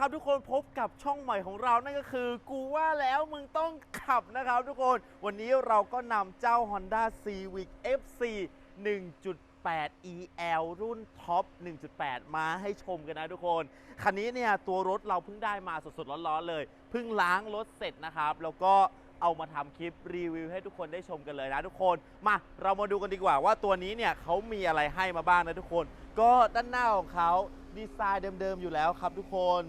ครับทุกคนพบกับช่องใหม่ของเรานั่นก็คือ กูว่าแล้วมึงต้องขับนะครับทุกคนวันนี้เราก็นำเจ้า Honda Civic FC 1.8 EL รุ่นท็อป 1.8 มาให้ชมกันนะทุกคน คันนี้เนี่ยตัวรถเราเพิ่งได้มาสดๆร้อนๆเลย เพิ่งล้างรถเสร็จนะครับ แล้วก็เอามาทำคลิปรีวิวให้ทุกคนได้ชมกันเลยนะทุกคน มาเรามาดูกันดีกว่าว่าตัวนี้เนี่ยเขามีอะไรให้มาบ้างนะทุกคน ก็ด้านหน้าของเขาดีไซน์เดิมๆอยู่แล้วครับทุกคน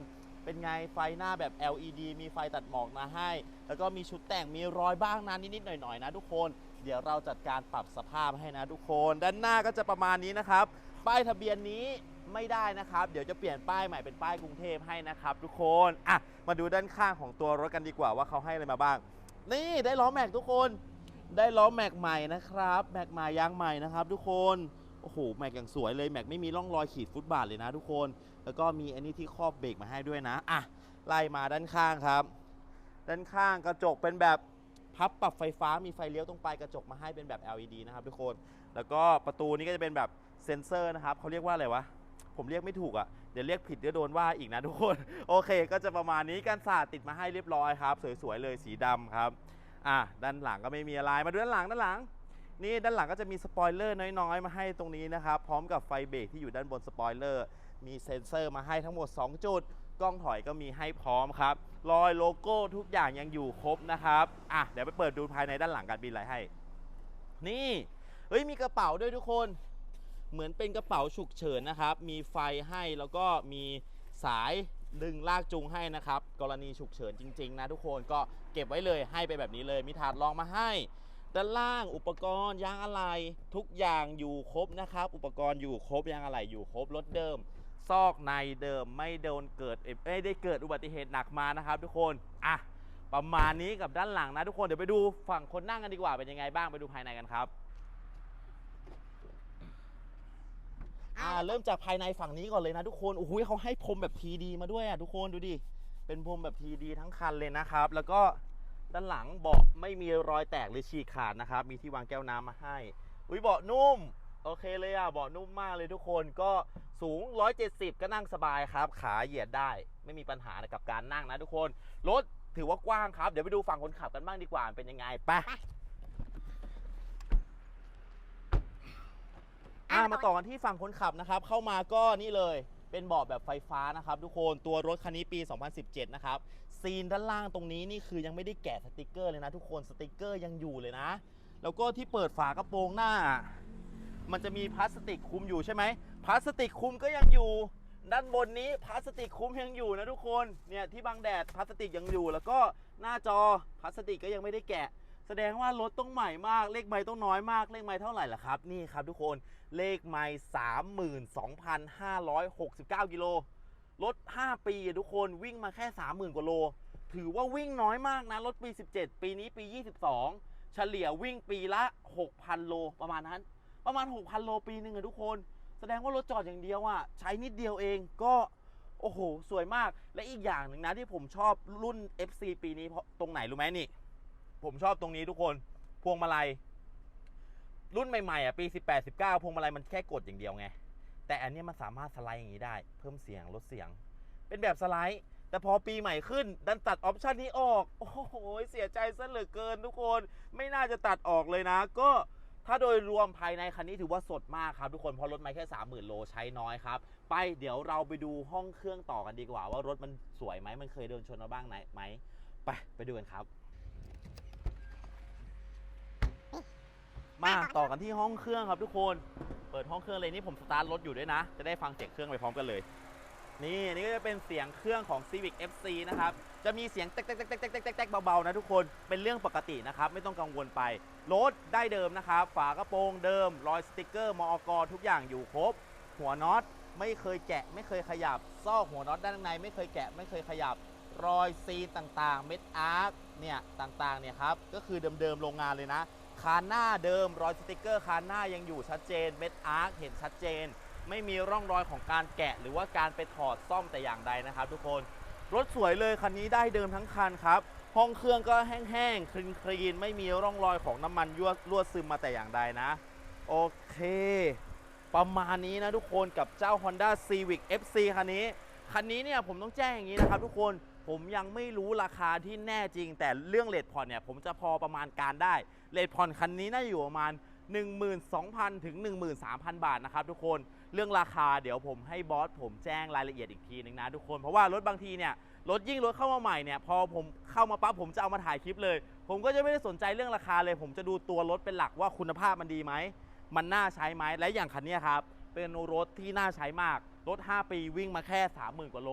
เป็นไงไฟหน้าแบบ LED มีไฟตัดหมอกมาให้ แล้วก็มีชุดแต่งมีรอยบ้างนานนิดๆหน่อยๆนะทุกคน เดี๋ยวเราจัดการปรับสภาพให้นะทุกคน ด้านหน้าก็จะประมาณนี้นะครับ ป้ายทะเบียนนี้ไม่ได้นะครับ เดี๋ยวจะเปลี่ยนป้ายใหม่เป็นป้ายกรุงเทพให้นะครับ ทุกคนอะมาดูด้านข้างของตัวรถกันดีกว่าว่าเขาให้อะไรมาบ้าง นี่ได้ล้อแม็กทุกคน ได้ล้อแม็กใหม่นะครับแม็กใหม่ยางใหม่นะครับ ทุกคนโอ้โหแม็กอย่างสวยเลยแม็กไม่มีร่องรอยขีดฟุตบาทเลยนะทุกคน แล้วก็มีอันนี้ที่ครอบเบรกมาให้ด้วยนะอะไล่มาด้านข้างครับ ด้านข้างกระจกเป็นแบบพับปรับไฟฟ้ามีไฟเลี้ยวตรงปลายกระจกมาให้เป็นแบบ LED นะครับทุกคน แล้วก็ประตูนี้ก็จะเป็นแบบเซ็นเซอร์นะครับเขาเรียกว่าอะไรวะผมเรียกไม่ถูกอะ่ะเดี๋ยวเรียกผิดเดี๋ยวโดนว่าอีกนะทุกคน โอเค ก็จะประมาณนี้การสาดติดมาให้เรียบร้อยครับ สวยๆเลยสีดำครับอะด้านหลังก็ไม่มีอะไรมาดูด้านหลังด้านหลัง นี่ด้านหลังก็จะมีสปอยเลอร์น้อยๆ มาให้ตรงนี้นะครับพร้อมกับไฟเบรกที่อยู่ด้านบนสปอยเลอร์ มีเซ็นเซอร์มาให้ทั้งหมด 2 จุด กล้องถอยก็มีให้พร้อมครับ รอยโลโก้ทุกอย่างยังอยู่ครบนะครับ อะ เดี๋ยวไปเปิดดูภายในด้านหลังกันมีอะไรให้ นี่ เฮ้ย มีกระเป๋าด้วยทุกคน เหมือนเป็นกระเป๋าฉุกเฉินนะครับ มีไฟให้แล้วก็มีสายดึงลากจูงให้นะครับ กรณีฉุกเฉินจริง ๆ นะทุกคนก็เก็บไว้เลยให้ไปแบบนี้เลย มีถาดรองมาให้ ด้านล่างอุปกรณ์ยางอะไหล่ทุกอย่างอยู่ครบนะครับ อุปกรณ์อยู่ครบยางอะไหล่อยู่ครบรถเดิม ซอกในเดิมไม่โดนเกิดเอ่อไม่ได้เกิดอุบัติเหตุหนักมานะครับ ทุกคนอะประมาณนี้กับด้านหลังนะทุกคนเดี๋ยวไปดูฝั่งคนนั่งกันดีกว่าเป็นยังไงบ้างไปดูภายในกันครับอ่าเริ่มจากภายในฝั่งนี้ก่อนเลยนะทุกคนโอ้โหเขาให้พรมแบบทีดีมาด้วยอะทุกคนดูดิเป็นพรมแบบทีดีทั้งคันเลยนะครับ แล้วก็ด้านหลังเบาะไม่มีรอยแตกหรือฉีกขาดนะครับ มีที่วางแก้วน้ำมาให้ อุ้ยเบาะนุ่ม โอเคเลยอะเบาะนุ่มมากเลยทุกคนก็ สูง 170 ก็นั่งสบายครับ ขาเหยียดได้ไม่มีปัญหากับการนั่งนะทุกคน รถถือว่ากว้างครับ เดี๋ยวไปดูฝั่งคนขับกันบ้างดีกว่า เป็นยังไงไปอ่ามาต่อกันที่ฝั่งคนขับนะครับ เข้ามาก็นี่เลยเป็นเบาะแบบไฟฟ้านะครับ ทุกคนตัวรถคันนี้ปี 2017 นะครับ ซีนด้านล่างตรงนี้นี่คือยังไม่ได้แกะสติกเกอร์เลยนะ ทุกคนสติกเกอร์ยังอยู่เลยนะ แล้วก็ที่เปิดฝากระโปรงหน้า มันจะมีพลาสติกคุมอยู่ใช่ไหมพลาสติกคุมก็ยังอยู่ด้านบนนี้พลาสติกคลุมยังอยู่นะทุกคนเนี่ยที่บังแดดพลาสติกยังอยู่ แล้วก็หน้าจอพลาสติกก็ยังไม่ได้แกะ แสดงว่ารถต้องใหม่มากเลขไม้ต้องน้อยมากเลขไม้เท่าไหร่ล่ะครับ นี่ครับทุกคนเลขไม้32,569 กิโลรถ 5 ปีทุกคนวิ่งมาแค่ 30,000 กว่าโล ถือว่าวิ่งน้อยมากนะรถปี 17 ปีนี้ปี 22 เฉลี่ยวิ่งปีละ 6,000 โลประมาณนั้น ประมาณ 6,000 โลปีหนึ่งอะทุกคน แสดงว่ารถจอดอย่างเดียวอะใช้นิดเดียวเองก็โอ้โห สวยมากและอีกอย่างหนึ่งนะที่ผมชอบรุ่น FC ปีนี้เพราะตรงไหนรู้ไหมนี่ ผมชอบตรงนี้ทุกคนพวงมาลัย รุ่นใหม่ๆอะปี 18 19พวงมาลัยมันแค่กดอย่างเดียวไง แต่อันนี้มันสามารถสไลด์อย่างนี้ได้ เพิ่มเสียงลดเสียง เป็นแบบสไลด์ แต่พอปีใหม่ขึ้น ดันตัดออปชันนี้ออก โอ้โห เสียใจซะเหลือเกินทุกคน ไม่น่าจะตัดออกเลยนะ ก็ ถ้าโดยรวมภายในคันนี้ถือว่าสดมากครับทุกคนเพราะรถไม่แค่ 30,000 โลใช้น้อยครับ ไปเดี๋ยวเราไปดูห้องเครื่องต่อกันดีกว่า ว่ารถมันสวยไหมมันเคยโดนชนมาบ้างไหนไหมไปไปดูกันครับ มาต่อกันที่ห้องเครื่องครับทุกคน เปิดห้องเครื่องเลยนี่ผมสตาร์ทรถอยู่ด้วยนะ จะได้ฟังเสียงเครื่องไปพร้อมกันเลย นี่นี่ก็จะเป็นเสียงเครื่องของ Civic FC นะครับ จะมีเสียงแตกแต๊กแตกแตกแตกแตกเบาๆนะทุกคน เป็นเรื่องปกตินะครับ ไม่ต้องกังวลไป รถได้เดิมนะครับ ฝากระโปรงเดิม รอยสติกเกอร์ มอกทุกอย่างอยู่ครบ หัวน็อตไม่เคยแกะ ไม่เคยขยับ ซอกหัวน็อตด้านใน ไม่เคยแกะ ไม่เคยขยับ รอยซีนต่างๆ เม็ดอาร์ค เนี่ยต่างๆ เนี่ยครับ ก็คือเดิมๆ โรงงานเลยนะ คานหน้าเดิม รอยสติกเกอร์คานหน้ายังอยู่ชัดเจน เม็ดอาร์คเห็นชัดเจน ไม่มีร่องรอยของการแกะ หรือว่าการไปถอดซ่อมแต่อย่างใดนะครับ ทุกคน รถสวยเลยคันนี้ได้เดิมทั้งคันครับ ห้องเครื่องก็แห้งๆคลีนๆไม่มีร่องรอยของน้ำมันยั่วรั่วซึมมาแต่อย่างใดนะ โอเค ประมาณนี้นะทุกคนกับเจ้า Honda Civic FC คันนี้ คันนี้เนี่ยผมต้องแจ้งอย่างนี้นะครับ ทุกคนผมยังไม่รู้ราคาที่แน่จริง แต่เรื่องเลทผ่อนเนี่ยผมจะพอประมาณการได้เลทผ่อนคันนี้น่าอยู่ประมาณ 12,000 ถึง 13,000 บาทนะครับทุกคน เรื่องราคาเดี๋ยวผมให้บอสผมแจ้งรายละเอียดอีกทีหนึงนะทุกคนเพราะว่ารถบางทีเนี่ยรถยิ่งรถเข้ามาใหม่เนี่ยพอผมเข้ามาปั๊บผมจะเอามาถ่ายคลิปเลย ผมก็จะไม่ได้สนใจเรื่องราคาเลย ผมจะดูตัวรถเป็นหลักว่าคุณภาพมันดีไหมมันน่าใช้ไหมและอย่างคันนี้ครับเป็นรถที่น่าใช้มากรถ 5 ปีวิ่งมาแค่ 30,000 กว่าโล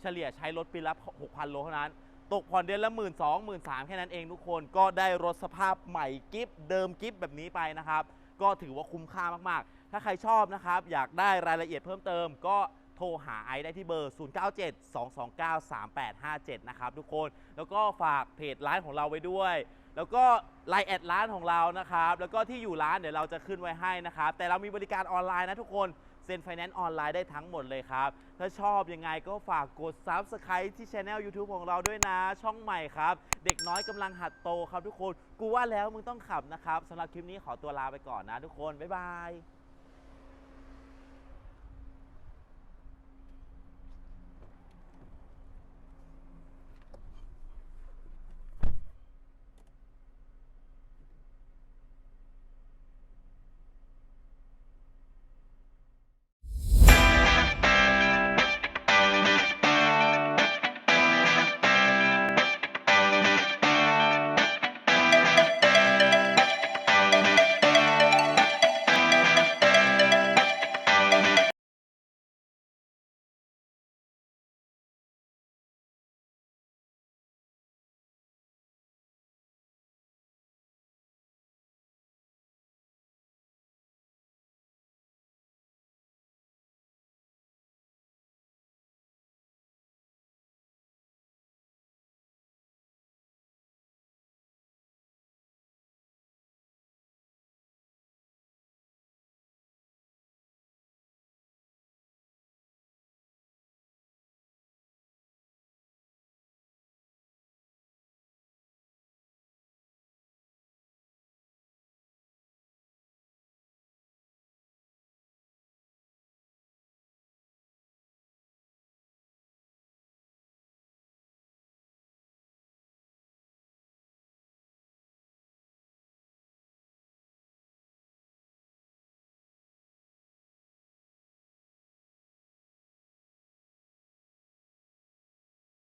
เฉลี่ยใช้รถปีละ6,000 โลเท่านั้น ตกผ่อนเดือนละ 1 2 0 0 0 1 3แค่นั้นเองทุกคนก็ได้รถสภาพใหม่กิฟเดิมกิฟแบบนี้ไปนะครับ ก็ถือว่าคุ้มค่ามากๆ ถ้าใครชอบนะครับ อยากได้รายละเอียดเพิ่มเติม ก็โทรหาไอซ์ได้ที่เบอร์ 0972293857 นะครับทุกคน แล้วก็ฝากเพจร้านของเราไว้ด้วย แล้วก็ไลน์แอดร้านของเรานะครับ แล้วก็ที่อยู่ร้านเดี๋ยวเราจะขึ้นไว้ให้นะครับ แต่เรามีบริการออนไลน์นะทุกคนเซ็นไฟแนนซ์ออนไลน์ได้ทั้งหมดเลยครับ ถ้าชอบยังไงก็ฝากกด Subscribe ที่ช anel YouTube ของเราด้วยนะ ช่องใหม่ครับ เด็กน้อยกำลังหัดโตครับทุกคน กูว่าแล้วมึงต้องขับนะครับสำหรับคลิปนี้ขอตัวลาไปก่อนนะทุกคน บ๊ายบาย